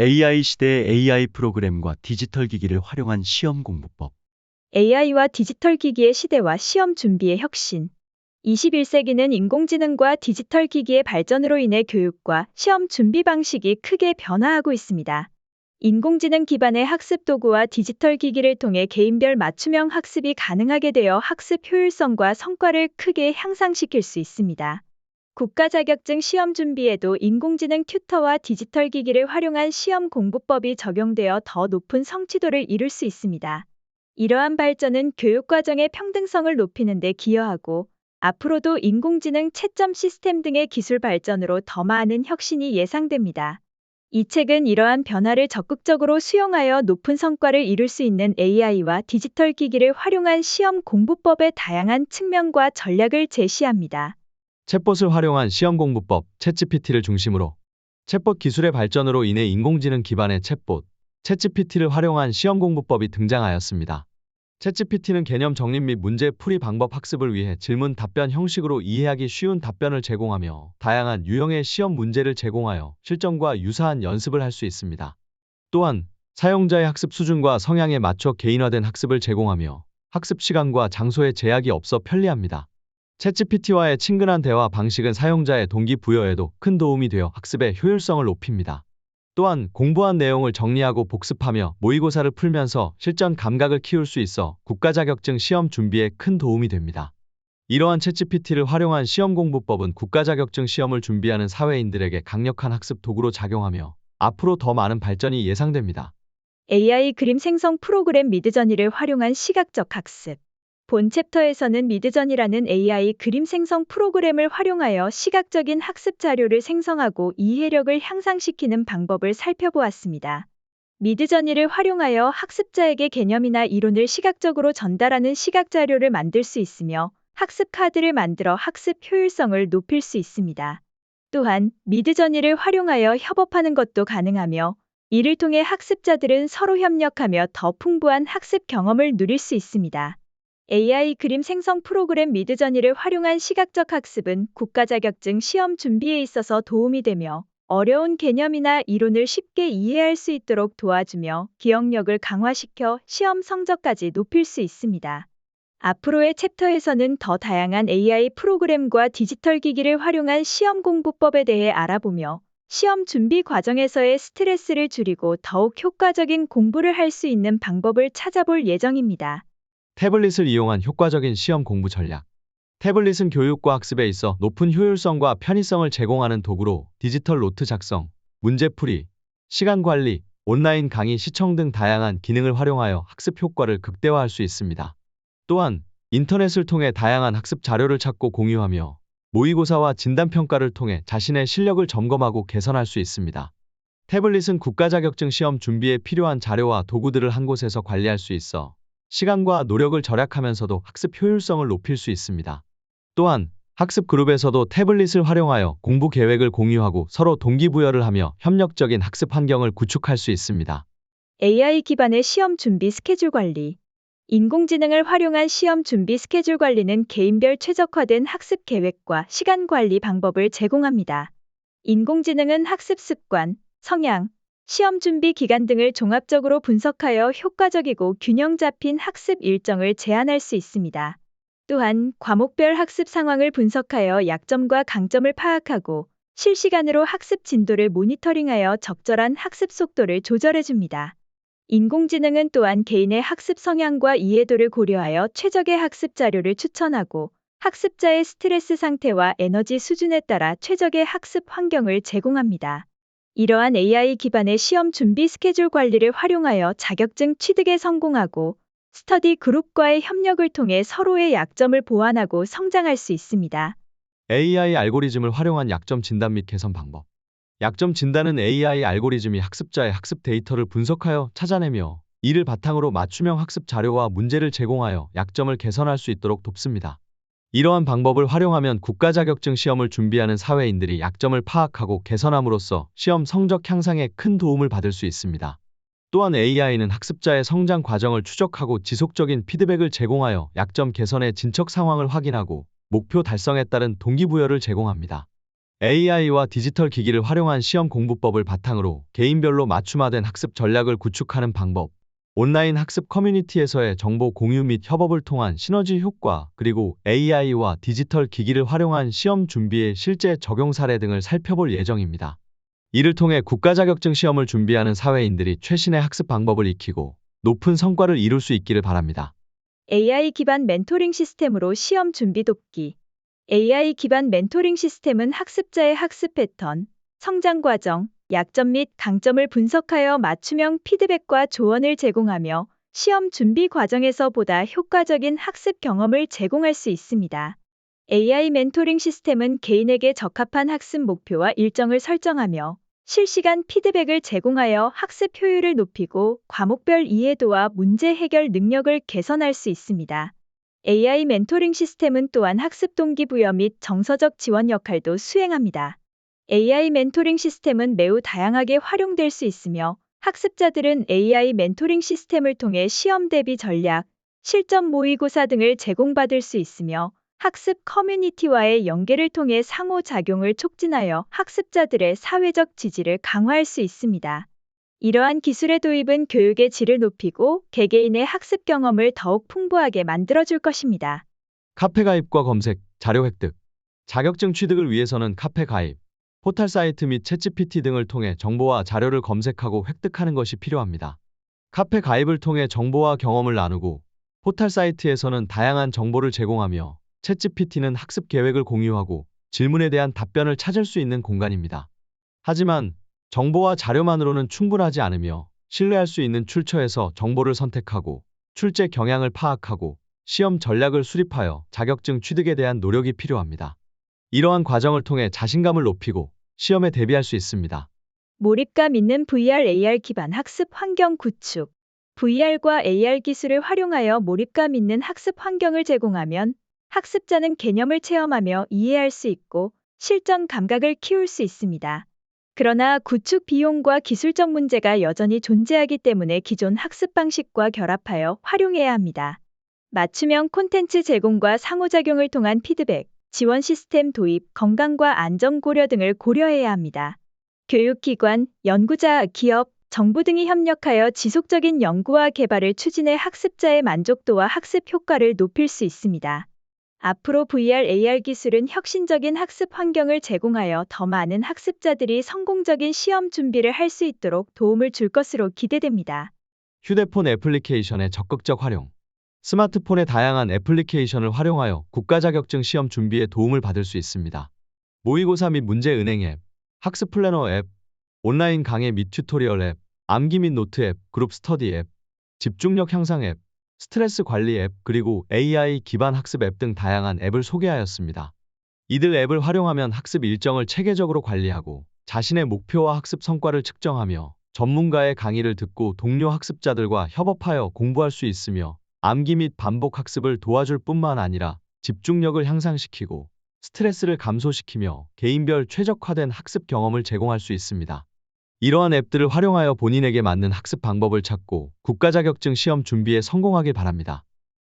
AI 시대의 AI 프로그램과 디지털 기기를 활용한 시험 공부법. AI와 디지털 기기의 시대와 시험 준비의 혁신. 21세기는 인공지능과 디지털 기기의 발전으로 인해 교육과 시험 준비 방식이 크게 변화하고 있습니다. 인공지능 기반의 학습 도구와 디지털 기기를 통해 개인별 맞춤형 학습이 가능하게 되어 학습 효율성과 성과를 크게 향상시킬 수 있습니다. 국가 자격증 시험 준비에도 인공지능 튜터와 디지털 기기를 활용한 시험 공부법이 적용되어 더 높은 성취도를 이룰 수 있습니다. 이러한 발전은 교육 과정의 평등성을 높이는 데 기여하고 앞으로도 인공지능 채점 시스템 등의 기술 발전으로 더 많은 혁신이 예상됩니다. 이 책은 이러한 변화를 적극적으로 수용하여 높은 성과를 이룰 수 있는 AI와 디지털 기기를 활용한 시험 공부법의 다양한 측면과 전략을 제시합니다. 챗봇을 활용한 시험 공부법, 챗GPT를 중심으로 챗봇 기술의 발전으로 인해 인공지능 기반의 챗봇, 챗GPT를 활용한 시험 공부법이 등장하였습니다. 챗GPT는 개념 정립 및 문제 풀이 방법 학습을 위해 질문 답변 형식으로 이해하기 쉬운 답변을 제공하며 다양한 유형의 시험 문제를 제공하여 실전과 유사한 연습을 할 수 있습니다. 또한 사용자의 학습 수준과 성향에 맞춰 개인화된 학습을 제공하며 학습 시간과 장소에 제약이 없어 편리합니다. 챗GPT와의 친근한 대화 방식은 사용자의 동기부여에도 큰 도움이 되어 학습의 효율성을 높입니다. 또한 공부한 내용을 정리하고 복습하며 모의고사를 풀면서 실전 감각을 키울 수 있어 국가 자격증 시험 준비에 큰 도움이 됩니다. 이러한 챗GPT를 활용한 시험 공부법은 국가 자격증 시험을 준비하는 사회인들에게 강력한 학습 도구로 작용하며 앞으로 더 많은 발전이 예상됩니다. AI 그림 생성 프로그램 미드저니를 활용한 시각적 학습. 본 챕터에서는 미드저니라는 AI 그림 생성 프로그램을 활용하여 시각적인 학습 자료를 생성하고 이해력을 향상시키는 방법을 살펴보았습니다. 미드저니를 활용하여 학습자에게 개념이나 이론을 시각적으로 전달하는 시각 자료를 만들 수 있으며 학습 카드를 만들어 학습 효율성을 높일 수 있습니다. 또한 미드저니를 활용하여 협업하는 것도 가능하며 이를 통해 학습자들은 서로 협력하며 더 풍부한 학습 경험을 누릴 수 있습니다. AI 그림 생성 프로그램 미드저니를 활용한 시각적 학습은 국가 자격증 시험 준비에 있어서 도움이 되며 어려운 개념이나 이론을 쉽게 이해할 수 있도록 도와주며 기억력을 강화시켜 시험 성적까지 높일 수 있습니다. 앞으로의 챕터에서는 더 다양한 AI 프로그램과 디지털 기기를 활용한 시험 공부법에 대해 알아보며 시험 준비 과정에서의 스트레스를 줄이고 더욱 효과적인 공부를 할 수 있는 방법을 찾아볼 예정입니다. 태블릿을 이용한 효과적인 시험 공부 전략. 태블릿은 교육과 학습에 있어 높은 효율성과 편의성을 제공하는 도구로 디지털 노트 작성, 문제풀이, 시간 관리, 온라인 강의 시청 등 다양한 기능을 활용하여 학습 효과를 극대화할 수 있습니다. 또한 인터넷을 통해 다양한 학습 자료를 찾고 공유하며 모의고사와 진단평가를 통해 자신의 실력을 점검하고 개선할 수 있습니다. 태블릿은 국가 자격증 시험 준비에 필요한 자료와 도구들을 한 곳에서 관리할 수 있어 시간과 노력을 절약하면서도 학습 효율성을 높일 수 있습니다. 또한 학습 그룹에서도 태블릿을 활용하여 공부 계획을 공유하고 서로 동기부여를 하며 협력적인 학습 환경을 구축할 수 있습니다. AI 기반의 시험 준비 스케줄 관리. 인공지능을 활용한 시험 준비 스케줄 관리는 개인별 최적화된 학습 계획과 시간 관리 방법을 제공합니다. 인공지능은 학습 습관, 성향, 시험 준비 기간 등을 종합적으로 분석하여 효과적이고 균형 잡힌 학습 일정을 제안할 수 있습니다. 또한 과목별 학습 상황을 분석하여 약점과 강점을 파악하고 실시간으로 학습 진도를 모니터링하여 적절한 학습 속도를 조절해 줍니다. 인공지능은 또한 개인의 학습 성향과 이해도를 고려하여 최적의 학습 자료를 추천하고 학습자의 스트레스 상태와 에너지 수준에 따라 최적의 학습 환경을 제공합니다. 이러한 AI 기반의 시험 준비 스케줄 관리를 활용하여 자격증 취득에 성공하고 스터디 그룹과의 협력을 통해 서로의 약점을 보완하고 성장할 수 있습니다. AI 알고리즘을 활용한 약점 진단 및 개선 방법. 약점 진단은 AI 알고리즘이 학습자의 학습 데이터를 분석하여 찾아내며 이를 바탕으로 맞춤형 학습 자료와 문제를 제공하여 약점을 개선할 수 있도록 돕습니다. 이러한 방법을 활용하면 국가 자격증 시험을 준비하는 사회인들이 약점을 파악하고 개선함으로써 시험 성적 향상에 큰 도움을 받을 수 있습니다. 또한 AI는 학습자의 성장 과정을 추적하고 지속적인 피드백을 제공하여 약점 개선의 진척 상황을 확인하고 목표 달성에 따른 동기부여를 제공합니다. AI와 디지털 기기를 활용한 시험 공부법을 바탕으로 개인별로 맞춤화된 학습 전략을 구축하는 방법, 온라인 학습 커뮤니티에서의 정보 공유 및 협업을 통한 시너지 효과, 그리고 AI와 디지털 기기를 활용한 시험 준비의 실제 적용 사례 등을 살펴볼 예정입니다. 이를 통해 국가 자격증 시험을 준비하는 사회인들이 최신의 학습 방법을 익히고 높은 성과를 이룰 수 있기를 바랍니다. AI 기반 멘토링 시스템으로 시험 준비 돕기. AI 기반 멘토링 시스템은 학습자의 학습 패턴, 성장 과정, 약점 및 강점을 분석하여 맞춤형 피드백과 조언을 제공하며 시험 준비 과정에서 보다 효과적인 학습 경험을 제공할 수 있습니다. AI 멘토링 시스템은 개인에게 적합한 학습 목표와 일정을 설정하며 실시간 피드백을 제공하여 학습 효율을 높이고 과목별 이해도와 문제 해결 능력을 개선할 수 있습니다. AI 멘토링 시스템은 또한 학습 동기부여 및 정서적 지원 역할도 수행합니다. AI 멘토링 시스템은 매우 다양하게 활용될 수 있으며 학습자들은 AI 멘토링 시스템을 통해 시험 대비 전략, 실전 모의고사 등을 제공받을 수 있으며 학습 커뮤니티와의 연계를 통해 상호작용을 촉진하여 학습자들의 사회적 지지를 강화할 수 있습니다. 이러한 기술의 도입은 교육의 질을 높이고 개개인의 학습 경험을 더욱 풍부하게 만들어줄 것입니다. 카페 가입과 검색, 자료 획득. 자격증 취득을 위해서는 카페 가입, 포털 사이트 및 챗GPT 등을 통해 정보와 자료를 검색하고 획득하는 것이 필요합니다. 카페 가입을 통해 정보와 경험을 나누고 포털 사이트에서는 다양한 정보를 제공하며 챗GPT는 학습 계획을 공유하고 질문에 대한 답변을 찾을 수 있는 공간입니다. 하지만 정보와 자료만으로는 충분하지 않으며 신뢰할 수 있는 출처에서 정보를 선택하고 출제 경향을 파악하고 시험 전략을 수립하여 자격증 취득에 대한 노력이 필요합니다. 이러한 과정을 통해 자신감을 높이고 시험에 대비할 수 있습니다. 몰입감 있는 VR AR 기반 학습 환경 구축. VR과 AR 기술을 활용하여 몰입감 있는 학습 환경을 제공하면 학습자는 개념을 체험하며 이해할 수 있고 실전 감각을 키울 수 있습니다. 그러나 구축 비용과 기술적 문제가 여전히 존재하기 때문에 기존 학습 방식과 결합하여 활용해야 합니다. 맞춤형 콘텐츠 제공과 상호작용을 통한 피드백, 지원 시스템 도입, 건강과 안전 고려 등을 고려해야 합니다. 교육기관, 연구자, 기업, 정부 등이 협력하여 지속적인 연구와 개발을 추진해 학습자의 만족도와 학습 효과를 높일 수 있습니다. 앞으로 VR, AR 기술은 혁신적인 학습 환경을 제공하여 더 많은 학습자들이 성공적인 시험 준비를 할 수 있도록 도움을 줄 것으로 기대됩니다. 휴대폰 애플리케이션의 적극적 활용. 스마트폰의 다양한 애플리케이션을 활용하여 국가 자격증 시험 준비에 도움을 받을 수 있습니다. 모의고사 및 문제 은행 앱, 학습 플래너 앱, 온라인 강의 및 튜토리얼 앱, 암기 및 노트 앱, 그룹 스터디 앱, 집중력 향상 앱, 스트레스 관리 앱, 그리고 AI 기반 학습 앱 등 다양한 앱을 소개하였습니다. 이들 앱을 활용하면 학습 일정을 체계적으로 관리하고 자신의 목표와 학습 성과를 측정하며 전문가의 강의를 듣고 동료 학습자들과 협업하여 공부할 수 있으며 암기 및 반복 학습을 도와줄 뿐만 아니라 집중력을 향상시키고 스트레스를 감소시키며 개인별 최적화된 학습 경험을 제공할 수 있습니다. 이러한 앱들을 활용하여 본인에게 맞는 학습 방법을 찾고 국가 자격증 시험 준비에 성공하길 바랍니다.